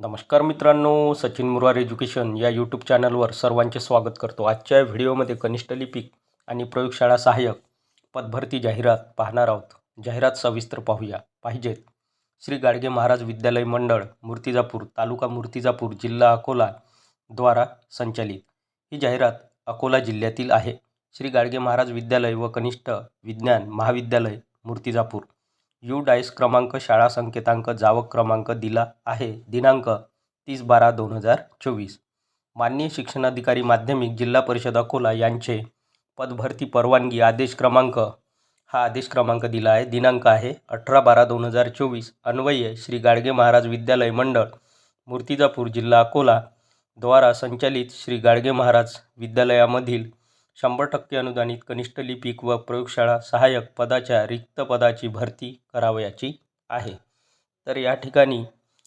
नमस्कार मित्रांनो सचिन मुरार एज्युकेशन या यूट्यूब चॅनलवर सर्वांचे स्वागत करतो. आजच्या व्हिडिओमध्ये कनिष्ठ लिपिक आणि प्रयोगशाळा सहाय्यक पदभरती जाहिरात पाहणार आहोत. जाहिरात सविस्तर पाहूया. पाहिजेत श्री गाडगे महाराज विद्यालय मंडळ मूर्तिजापूर तालुका मूर्तिजापूर जिल्हा अकोला द्वारा संचालित. ही जाहिरात अकोला जिल्ह्यातील आहे. श्री गाडगे महाराज विद्यालय व कनिष्ठ विज्ञान महाविद्यालय मूर्तिजापूर. यू डायस क्रमांक शाळा संकेतांक जावक क्रमांक दिला आहे. दिनांक तीस बारा दोन हजार चोवीस. माननीय शिक्षणाधिकारी माध्यमिक जिल्हा परिषद अकोला यांचे पदभरती परवानगी आदेश क्रमांक हा आदेश क्रमांक दिला आहे. दिनांक आहे अठरा बारा दोन हजार चोवीस. अन्वये श्री गाडगे महाराज विद्यालय मंडळ मूर्तिजापूर जिल्हा अकोला द्वारा संचालित श्री गाडगे महाराज विद्यालयामधील शंभर टक्के अनुदानित कनिष्ठ लिपिक व प्रयोगशाळा सहाय्यक पदाच्या रिक्त पदाची भरती करावयाची आहे. तर या ठिकाणी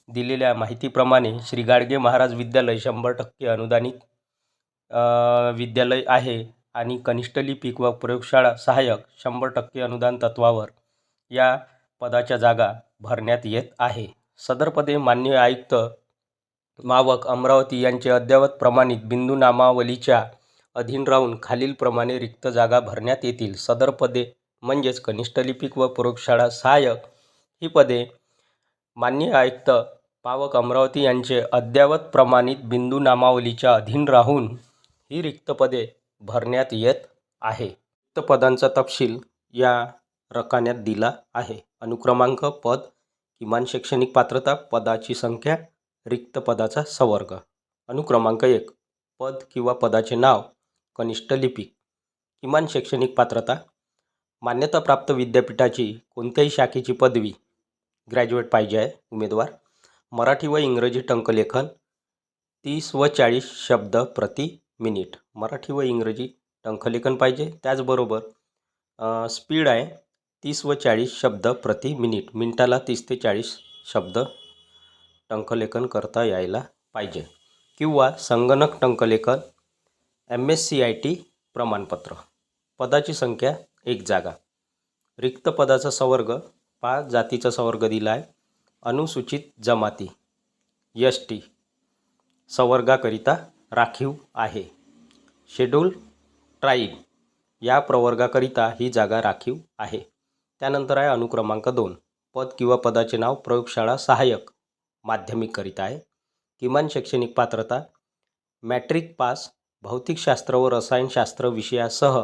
दिलेल्या माहितीप्रमाणे श्री गाडगे महाराज विद्यालय शंभर टक्के अनुदानित विद्यालय आहे आणि कनिष्ठ लिपिक व प्रयोगशाळा सहाय्यक शंभर टक्के अनुदान तत्वावर या पदाच्या जागा भरण्यात येत आहे. सदर पदे मान्य आयुक्त मावक अमरावती यांचे अद्ययावत प्रमाणित बिंदू नामावलीच्या अधीन राहून खालीलप्रमाणे रिक्त जागा भरण्यात येतील. सदर पदे म्हणजेच कनिष्ठ लिपिक व प्रयोगशाळा सहाय्यक ही पदे मान्य आयुक्त पावक अमरावती यांचे अद्ययावत प्रमाणित बिंदू नामावलीच्या अधीन राहून ही रिक्त पदे भरण्यात येत आहे. रिक्त पदांचा तपशील या रकान्यात दिला आहे. अनुक्रमांक पद किमान शैक्षणिक पात्रता पदाची संख्या रिक्त पदाचा संवर्ग. अनुक्रमांक एक पद किंवा पदाचे नाव कनिष्ठ लिपिक किमान शैक्षणिक पात्रता मान्यताप्राप्त विद्यापीठाची कोणत्याही शाखेची पदवी ग्रॅज्युएट पाहिजे आहे उमेदवार मराठी व इंग्रजी टंकलेखन तीस व चाळीस शब्द प्रति मिनिट मराठी व इंग्रजी टंकलेखन पाहिजे त्याचबरोबर स्पीड आहे तीस व चाळीस शब्द प्रति मिनिट मिनिटाला तीस ते चाळीस शब्द टंकलेखन करता यायला पाहिजे किंवा संगणक टंकलेखन M S C I T प्रमाणपत्र. पदाची संख्या एक जागा. रिक्त पदाचा संवर्ग पाच जातीचा संवर्ग दिला आहे अनुसूचित जमाती. एस टी संवर्गाकरिता राखीव आहे. शेड्यूल ट्राईब या प्रवर्गाकरिता ही जागा राखीव आहे. त्यानंतर आहे अनुक्रमांक दोन. पद किंवा पदाचे नाव प्रयोगशाळा सहाय्यक माध्यमिककरिता आहे. किमान शैक्षणिक पात्रता. मॅट्रिक पास भौतिकशास्त्र व रसायनशास्त्र विषयासह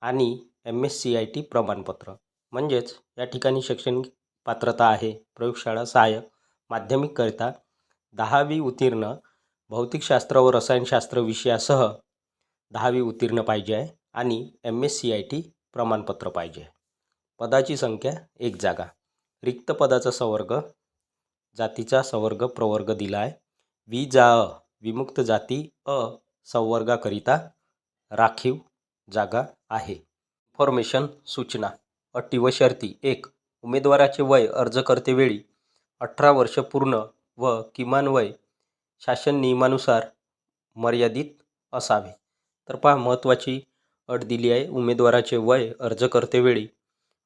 आणि M S C I T प्रमाणपत्र. म्हणजेच या ठिकाणी शैक्षणिक पात्रता आहे. प्रयोगशाळा सहाय्यक. माध्यमिककरिता दहावी उत्तीर्ण भौतिकशास्त्र व रसायनशास्त्र विषयासह दहावी उत्तीर्ण पाहिजे आहे आणि M S C I T प्रमाणपत्र पाहिजे आहे. पदाची संख्या एक जागा. रिक्त पदाचा संवर्ग जातीचा संवर्ग प्रवर्ग दिला आहे. वि जा अ विमुक्त जाती अ संवर्गाकरिता राखीव जागा आहे. इन्फॉर्मेशन सूचना अटी व शर्ती. एक उमेदवाराचे वय अर्ज करतेवेळी अठरा वर्ष पूर्ण व किमान वय शासन नियमानुसार मर्यादित असावे. तर पहा महत्त्वाची अट दिली आहे. उमेदवाराचे वय अर्ज करतेवेळी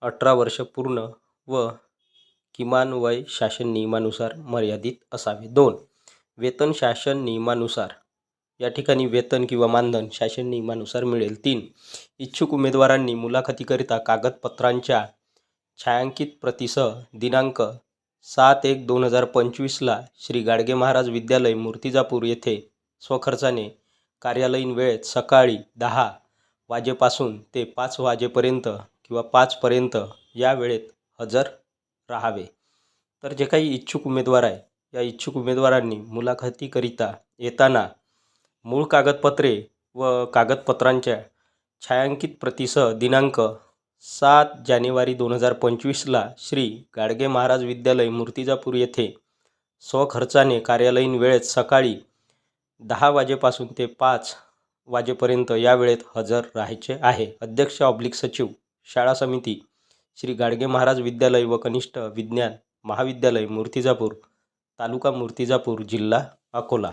अठरा वर्ष पूर्ण व किमान वय शासन नियमानुसार मर्यादित असावे. दोन वेतन शासन नियमानुसार या ठिकाणी वेतन किंवा मानधन शासन नियमानुसार मिळेल. तीन इच्छुक उमेदवारांनी मुलाखतीकरिता कागदपत्रांच्या छायांकित प्रतीसह दिनांक सात एक दोन हजार पंचवीसला श्री गाडगे महाराज विद्यालय मूर्तिजापूर येथे स्वखर्चाने कार्यालयीन वेळेत सकाळी दहा वाजेपासून ते पाच वाजेपर्यंत किंवा पाचपर्यंत या वेळेत हजर राहावे. तर जे काही इच्छुक उमेदवार आहे या इच्छुक उमेदवारांनी मुलाखतीकरिता येताना मूळ कागदपत्रे व कागदपत्रांच्या छायांकित प्रतीसह दिनांक सात जानेवारी दोन हजार पंचवीसला श्री गाडगे महाराज विद्यालय मूर्तिजापूर येथे स्वखर्चाने कार्यालयीन वेळेत सकाळी दहा वाजेपासून ते पाच वाजेपर्यंत या वेळेत हजर राहायचे आहे. अध्यक्ष ऑब्लिक सचिव शाळा समिती श्री गाडगे महाराज विद्यालय व कनिष्ठ विज्ञान महाविद्यालय मूर्तिजापूर तालुका मूर्तिजापूर जिल्हा अकोला.